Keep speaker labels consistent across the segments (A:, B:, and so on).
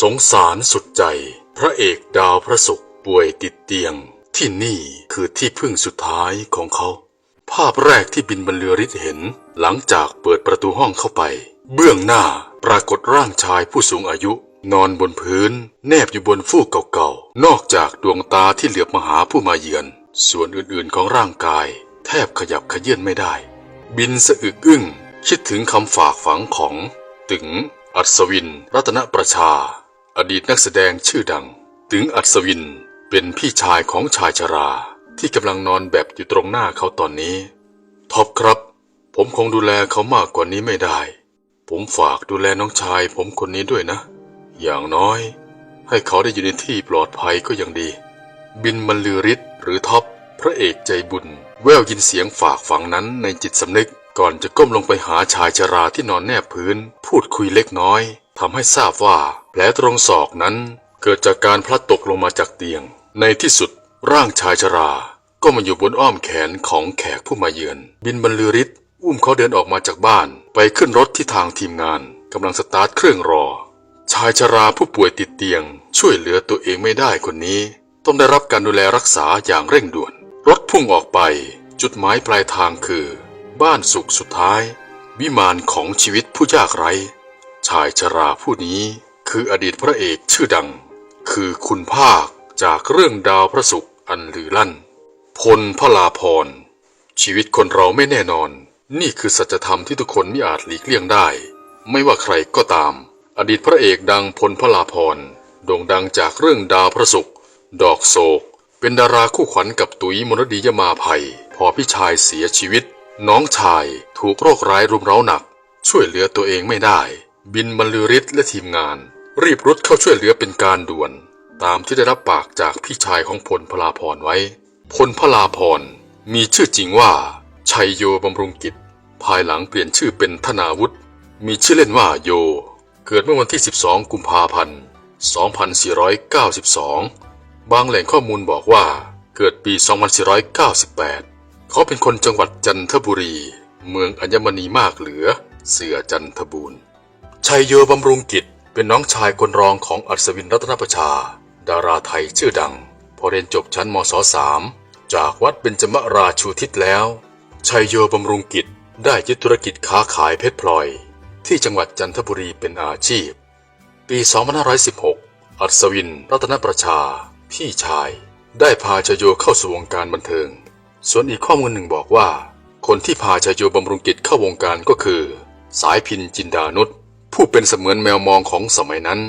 A: สงสารสุดใจ พระเอกดาวพระศุกร์ป่วยติดเตียง ที่นี่คือที่พึ่งสุดท้ายของเขา ภาพแรกที่บินบรรลือฤทธิ์เห็น หลังจากเปิดประตูห้องเข้าไป เบื้องหน้าปรากฏร่างชายผู้สูงอายุ นอนบนพื้น แนบอยู่บนฟูกเก่าๆ นอกจากดวงตาที่เหลือบมาหาผู้มาเยือน ส่วนอื่นๆของร่างกาย แทบขยับขยื่นไม่ได้ บินสะอึกอึ้งคิดถึงคำฝากฝังของตึงอัศวิน รัตนประชา อดีตนักแสดงชื่อดังตึงอัศวินเป็นพี่ชายของชายชรา ที่กำลังนอนแบบอยู่ตรงหน้าเขาตอนนี้ ท็อปครับ ผมคงดูแลเขามากกว่านี้ไม่ได้ ผมฝากดูแลน้องชายผมคนนี้ด้วยนะ อย่างน้อย ให้เขาได้อยู่ในที่ปลอดภัยก็ยังดี บินบรรลือฤทธิ์หรือท็อปพระเอกใจบุญ แววยินเสียงฝากฝังนั้นในจิตสำนึกก่อนจะก้มลงไปหาชายชราที่นอนแนบพื้น พูดคุยเล็กน้อย ทำให้ทราบว่าแผลตรงศอกนั้นเกิดจากการพลัดตกลงมาจากเตียง ในที่สุดร่างชายชรา ก็มาอยู่บนอ้อมแขนของแขกผู้มาเยือน บินบรรลือฤทธิ์อุ้มเขาเดินออกมาจากบ้าน ไปขึ้นรถที่ทางทีมงานกำลังสตาร์ทเครื่องรอ ชายชราผู้ป่วยติดเตียง ช่วยเหลือตัวเองไม่ได้คนนี้ ต้องได้รับการดูแลรักษาอย่างเร่งด่วน รถพุ่งออกไป จุดหมายปลายทางคือ บ้านสุขสุดท้าย วิมานของชีวิตผู้ยากไร้ ชายชราผู้นี้คืออดีตพระเอกชื่อดัง คือคุณภาคจากเรื่องดาวพระศุกร์อันลือลั่น พลพลาพร ชีวิตคนเราไม่แน่นอน นี่คือสัจธรรมที่ทุกคนไม่อาจหลีกเลี่ยงได้ ไม่ว่าใครก็ตาม อดีตพระเอกดังพลพลาพรโด่งดังจากเรื่องดาวพระศุกร์ดอกโศก เป็นดาราคู่ขวัญกับตุ๋ยมรดียมาภัย พอพี่ชายเสียชีวิต น้องชายถูกโรคร้ายรุมเร้าหนัก ช่วยเหลือตัวเองไม่ได้ บินบรรลือฤทธิ์และทีมงาน รีบรุดเข้าช่วยเหลือเป็นการด่วน ตามที่ได้รับปากจากพี่ชายของพลพลาพรไว้ พลพลาพรมีชื่อจริงว่า ชัยโยบำรุงกิจ ภายหลังเปลี่ยนชื่อเป็นธนาวุฒิมีชื่อเล่นว่าโย เกิดเมื่อวันที่ 12 กุมภาพันธ์ 2492 บางแหล่งข้อมูลบอกว่าเกิดปี 2498 เขาเป็นคนจังหวัดจันทบุรี เมืองอัญมณีมากเหลือ เสือจันทบูรณ์ ชัยโยอบำรุงกิจเป็นน้องชายคนรองของอัศวินรัตนประชา ดาราไทยชื่อดัง พอเรียนจบชั้นมศสามจากวัดเบญจมราชูทิศแล้ว ชัยโยบำรุงกิจได้ยึดธุรกิจค้าขายเพชรพลอย ที่จังหวัดจันทบุรีเป็นอาชีพ ปี 2516 อัศวิน รัตนประชา พี่ชาย ได้พาชัยโยเข้าสู่วงการบันเทิง ส่วนอีกข้อมูลหนึ่งบอกว่า คนที่พาชัยโยบำรุงกิจเข้าวงการก็คือ สายพินจินดานุษ ผู้เป็นเสมือนแมวมองของสมัยนั้น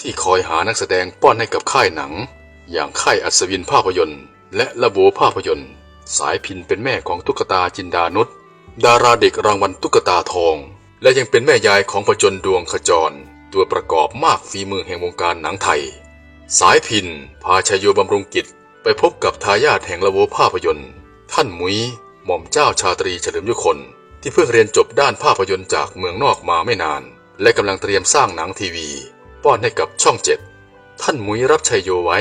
A: ที่คอยหานักแสดงป้อนให้กับค่ายหนัง อย่างค่ายอัศวินภาพยนตร์ และละโบภาพยนตร์ สายพินเป็นแม่ของตุ๊กตาจินดานุษดาราเด็กรางวัลตุ๊กตาทอง และยังเป็นแม่ยายของพจนดวงขจร ตัวประกอบมากฝีมือแห่งวงการหนังไทย สายพินพาชยโยบำรุงกิจไปพบกับทายาทแห่งละโวภาพยนตร์ ท่านมุ้ยหม่อมเจ้าชาตรีเฉลิมยุคน ที่เพิ่งเรียนจบด้านภาพยนตร์จากเมืองนอกมาไม่นาน และกำลังเตรียมสร้างหนังทีวี ป้อนให้กับช่องเจ็ดท่านมุ้ยรับชัยโยไว้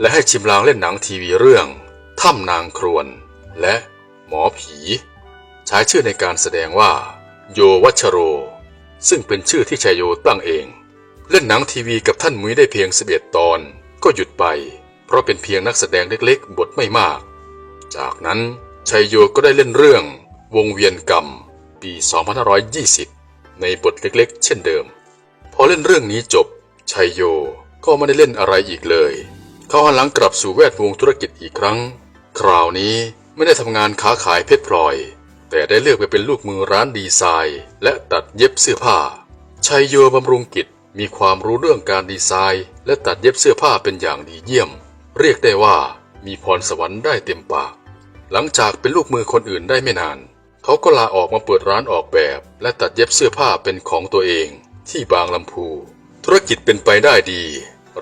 A: และให้ชิมลางเล่นหนังทีวีเรื่องถ้ำนางครวน และหมอผี ใช้ชื่อในการแสดงว่า โยวัชโร ซึ่งเป็นชื่อที่ชัยโยตั้งเอง เล่นหนังทีวีกับท่านมุ้ยได้เพียง11ตอน ก็หยุดไป เพราะเป็นเพียงนักแสดงเล็กๆ บทไม่มาก จากนั้นชัยโยก็ได้เล่นเรื่อง วงเวียนกรรม ปี 2520 ในบทเล็กๆ เช่นเดิม พอเล่นเรื่องนี้จบ ชัยโยก็ไม่ได้เล่นอะไรอีกเลย เขาหันหลังกลับสู่แวดวงธุรกิจอีกครั้ง คราวนี้ไม่ได้ทำงานค้าขายเพชรพลอย แต่ได้เลือกไปเป็นลูกมือร้านดีไซน์ และตัดเย็บเสื้อผ้า ชัยโยบำรุงกิจมีความรู้เรื่องการดีไซน์ และตัดเย็บเสื้อผ้าเป็นอย่างดีเยี่ยม เรียกได้ว่ามีพรสวรรค์ได้เต็มปาก หลังจากเป็นลูกมือคนอื่นได้ไม่นาน เขาก็ลาออกมาเปิดร้านออกแบบ และตัดเย็บเสื้อผ้าเป็นของตัวเองที่บางลำพู ธุรกิจเป็นไปได้ดี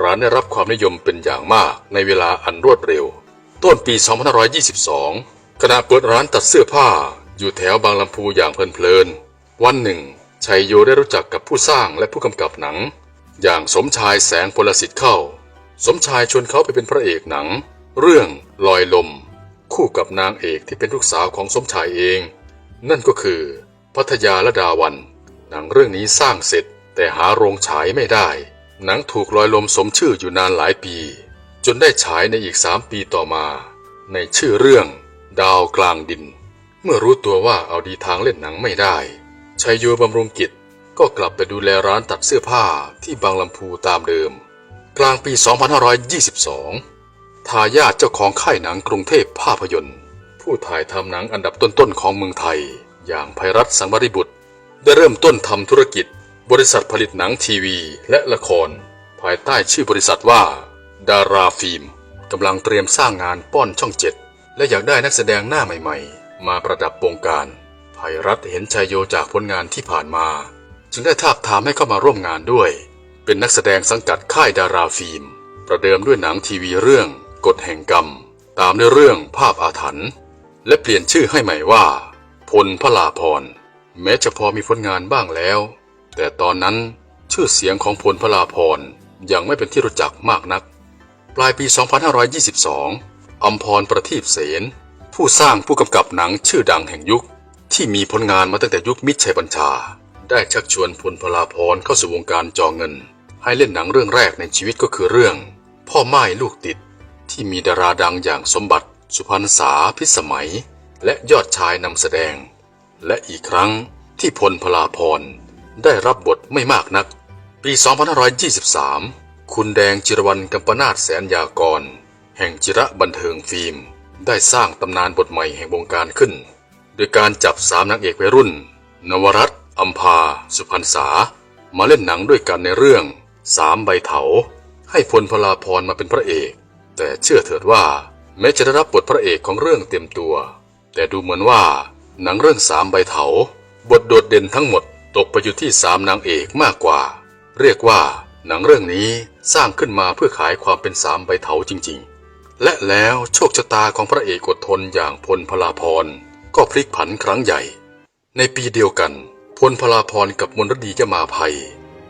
A: ร้านได้รับความนิยมเป็นอย่างมากในเวลาอันรวดเร็ว ต้นปี 2522 ขณะเปิดร้านตัดเสื้อผ้า อยู่แถวบางลำพูอย่างเพลินๆ วันหนึ่ง ชัยโยได้รู้จักกับผู้สร้างและผู้กำกับหนัง อย่างสมชายแสงพลสิทธิ์เข้า สมชายชวนเขาไปเป็นพระเอกหนัง เรื่องลอยลม คู่กับนางเอกที่เป็นลูกสาวของสมชายเอง นั่นก็คือ พัทยาละดาวัน หนังเรื่องนี้สร้างเสร็จแต่หาโรงฉายไม่ได้ หนังถูกลอยลมสมชื่ออยู่นานหลายปี จนได้ฉายในอีกสามปีต่อมา ในชื่อเรื่อง ดาวกลางดิน เมื่อรู้ตัวว่าเอาดีทางเล่นหนังไม่ได้ชัยโยบำรุงกิจก็กลับไปดูแลร้านตัดเสื้อผ้าที่บางลำพูตามเดิม กลางปี 2522 ทายาทเจ้าของค่ายหนังกรุงเทพภาพยนตร์ ผู้ถ่ายทำหนังอันดับต้นๆของเมืองไทย อย่างภัยรัฐสังวริบุตร ได้เริ่มต้นทำธุรกิจ บริษัทผลิตหนังทีวี และละคร ภายใต้ชื่อบริษัทว่า ดาราฟิล์มกำลังเตรียมสร้างงานป้อนช่องเจ็ดและอยากได้นักแสดงหน้าใหม่ๆ มาประดับวงการภัยรัฐเห็นชายโยจากผลงานที่ผ่านมา จึงได้ทาบทามให้เข้ามาร่วมงานด้วย เป็นนักแสดงสังกัดค่ายดาราฟิล์ม ประเดิมด้วยหนังทีวีเรื่อง กฎแห่งกรรม ตามด้วยเรื่องภาพอาถรรพ์ และเปลี่ยนชื่อให้ใหม่ว่า พลพลาพร แม้จะพอมีผลงานบ้างแล้ว แต่ตอนนั้นชื่อเสียงของพลพลาพรยังไม่เป็นที่รู้จักมากนัก ปลายปี 2522 อัมพรประทีปเสน ผู้สร้างผู้กำกับหนังชื่อดังแห่งยุค ที่มีผลงานมาตั้งแต่ยุคมิตรชัยบัญชา ได้ชักชวนพลพลาพรเข้าสู่วงการจอเงิน ให้เล่นหนังเรื่องแรกในชีวิตก็คือเรื่อง พ่อไม้ลูกติดที่มีดาราดังอย่างสมบัติ สุพรรณษาพิสมัย และยอดชายนำแสดง และอีกครั้งที่พลพลาพรได้รับบทไม่มากนัก ปี 2523 คุณแดงจิรวรรณกัมปนาตแสนยากร แห่งจิระบันเทิงฟิล์ม ได้สร้างตำนานบทใหม่แห่งวงการขึ้น โดยการจับสามนางเอกวัยรุ่น นวรัตอัมพา สุพรรณษา มาเล่นหนังด้วยกันในเรื่องสามใบเถา ให้พลพลาพรมาเป็นพระเอก แต่เชื่อเถิดว่า แม้จะได้รับบทพระเอกของเรื่องเต็มตัว แต่ดูเหมือนว่า หนังเรื่องสามใบเถา บทโดดเด่นทั้งหมดตกไปอยู่ที่สามนางเอกมากกว่า เรียกว่าหนังเรื่องนี้สร้างขึ้นมาเพื่อขายความเป็นสามใบเถาจริงๆ และแล้วโชคชะตาของพระเอกอดทนอย่างพลพลาพรก็พลิกผันครั้งใหญ่ ในปีเดียวกันพลพลาพรกับมนรดีจะมาภัย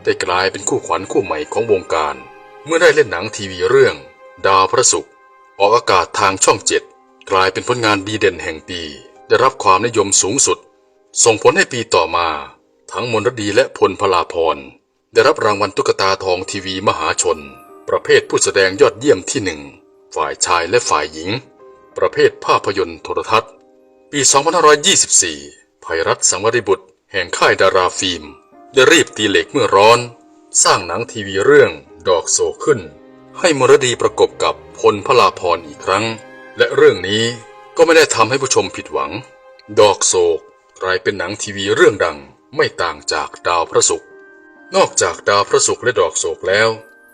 A: ได้กลายเป็นคู่ขวัญคู่ใหม่ของวงการ เมื่อได้เล่นหนังทีวีเรื่อง ดาวพระศุกร์ ออกอากาศทางช่องเจ็ดกลายเป็นผลงานดีเด่นแห่งปี ได้รับความนิยมสูงสุด ส่งผลให้ปีต่อมา ทั้งมนรดีและพลพลาพร ได้รับรางวัลตุ๊กตาทองทีวีมหาชน ประเภทผู้แสดงยอดเยี่ยมที่หนึ่งฝ่ายชายและฝ่ายหญิง ประเภทภาพยนตร์โทรทัศน์ ปี 2524 ภัยรัฐสังวริบุตร แห่งค่ายดาราฟิล์ม ได้รีบตีเหล็กเมื่อร้อน สร้างหนังทีวีเรื่องดอกโศขึ้น ให้มรดีประกบกับ พลพระลาพรอีกครั้ง และเรื่องนี้ก็ไม่ได้ทำให้ผู้ชมผิดหวัง ดอกโศกกลายเป็นหนังทีวีเรื่องดังไม่ต่างจากดาวพระศุกร์นอกจากดาวพระศุกร์และดอกโศกแล้ว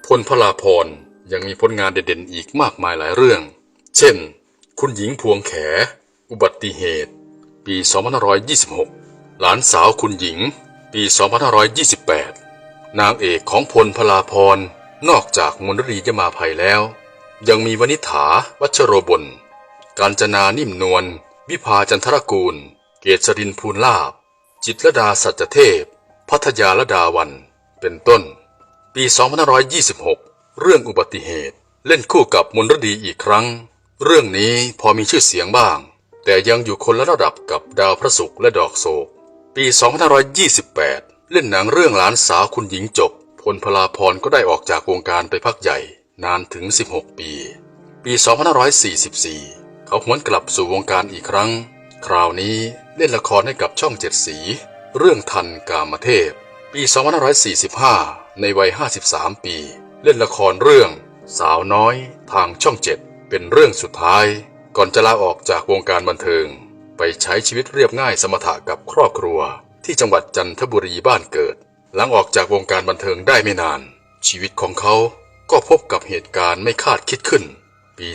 A: พลพระลาพรยังมีผลงานเด่นๆอีกมากมายหลายเรื่อง เช่น คุณหญิงพวงแข อุบัติเหตุ ปี 2526 หลานสาวคุณหญิง ปี 2528 นางเอกของพลพลาพรนอกจากมนรียมาภัยแล้ว ยังมีวนิฐา วัชโรบลการจนานิ่มนวล วิภาจันทรกูล เกษรินพูนลาบ จิตรดาสัจเทพ พัทยาลดาวัน เป็นต้น ปี 2526 เรื่องอุบัติเหตุ เล่นคู่กับมนรดีอีกครั้ง เรื่องนี้พอมีชื่อเสียงบ้าง แต่ยังอยู่คนละระดับกับดาวพระศุกร์และดอกโศก ปี 2528 เล่นหนังเรื่องหลานสาวคุณหญิงจบพลพลาพรก็ได้ออกจากวงการไปพักใหญ่ นานถึง 16 ปี ปี 2544 เขาหวนกลับสู่วงการอีกครั้ง คราวนี้เล่นละครให้กับช่องเจ็ดสี เรื่องทันกามเทพ ปี 2545 ในวัย 53 ปี เล่นละครเรื่อง สาวน้อยทางช่องเจ็ดเป็นเรื่องสุดท้าย ก่อนจะลาออกจากวงการบันเทิง ไปใช้ชีวิตเรียบง่ายสมถะกับครอบครัว ที่จังหวัดจันทบุรีบ้านเกิด หลังออกจากวงการบันเทิงได้ไม่นาน ชีวิตของเขา ก็พบกับเหตุการณ์ไม่คาดคิดขึ้น ปี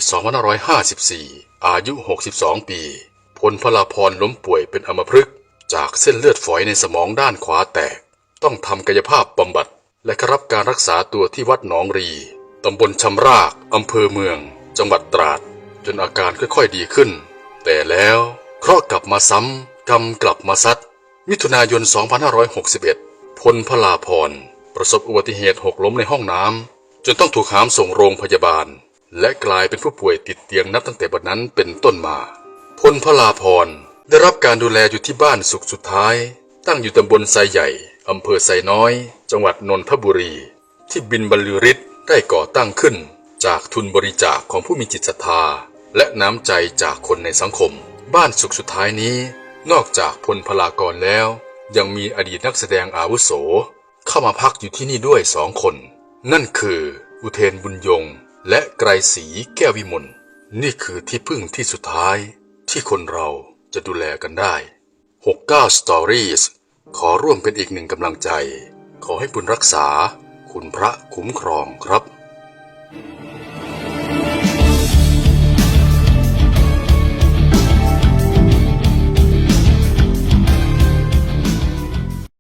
A: 2554 อายุ 62 ปี พลพลาพรล้มป่วยเป็นอัมพฤกษ์จากเส้นเลือดฝอยในสมองด้านขวาแตก ต้องทำกายภาพบำบัด และรับการรักษาตัวที่วัดหนองรี ตำบลชำราก อำเภอเมือง จังหวัดตราด จนอาการค่อยๆดีขึ้น แต่แล้วเคราะห์กลับมาซ้ำกรรมกลับมาซัด มิถุนายน 2561 พลพลาพรประสบอุบัติเหตุหกล้มในห้องน้ำ จนต้องถูกหามส่งโรงพยาบาล และกลายเป็นผู้ป่วยติดเตียงนับตั้งแต่บัดนั้นเป็นต้นมาพลพลาพรได้รับการดูแลอยู่ที่บ้านสุขสุดท้าย ตั้งอยู่ตำบลไซใหญ่อำเภอไซน้อย จังหวัดนนทบุรี ที่บินบรรลือฤทธิ์ได้ก่อตั้งขึ้น จากทุนบริจาคของผู้มีจิตศรัทธา และน้ำใจจากคนในสังคม บ้านสุขสุดท้ายนี้ นอกจากพลพลากรแล้ว ยังมีอดีตนักแสดงอาวุโส เข้ามาพักอยู่ที่นี่ด้วยสองคน นั่นคืออุเทนบุญยง และไกรศรีแก้ววิมลนี่คือที่พึ่งที่สุดท้าย ที่คนเราจะดูแลกันได้ 69 Stories ขอร่วมเป็นอีกหนึ่งกำลังใจ ขอให้บุญรักษา คุณพระคุ้มครองครับ